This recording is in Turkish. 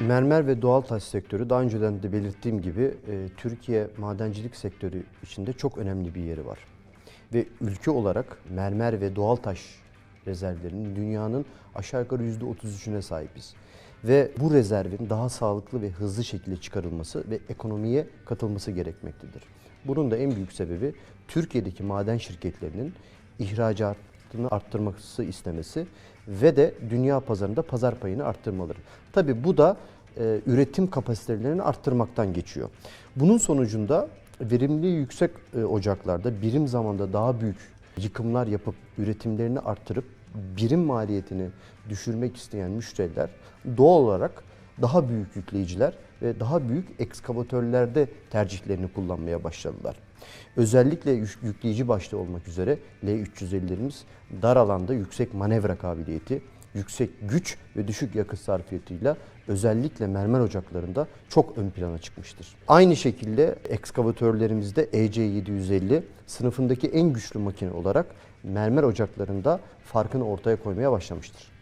Mermer ve doğal taş sektörü daha önceden de belirttiğim gibi e, Türkiye madencilik sektörü içinde çok önemli bir yeri var. Ve ülke olarak mermer ve doğal taş rezervlerinin dünyanın aşağı yukarı %33'üne sahibiz. Ve bu rezervin daha sağlıklı ve hızlı şekilde çıkarılması ve ekonomiye katılması gerekmektedir. Bunun da en büyük sebebi Türkiye'deki maden şirketlerinin ihracatını arttırması istemesi ve de dünya pazarında pazar payını arttırmaları. Tabii bu da e, üretim kapasitelerini arttırmaktan geçiyor. Bunun sonucunda verimliliği yüksek e, ocaklarda birim zamanda daha büyük yıkımlar yapıp üretimlerini arttırıp birim maliyetini düşürmek isteyen müşteriler doğal olarak daha büyük yükleyiciler ve daha büyük ekskavatörlerde tercihlerini kullanmaya başladılar. Özellikle yük- yükleyici başta olmak üzere L350'lerimiz dar alanda yüksek manevra kabiliyeti, yüksek güç ve düşük yakıt sarfiyatıyla özellikle mermer ocaklarında çok ön plana çıkmıştır. Aynı şekilde ekskavatörlerimizde EC750 sınıfındaki en güçlü makine olarak mermer ocaklarında farkını ortaya koymaya başlamıştır.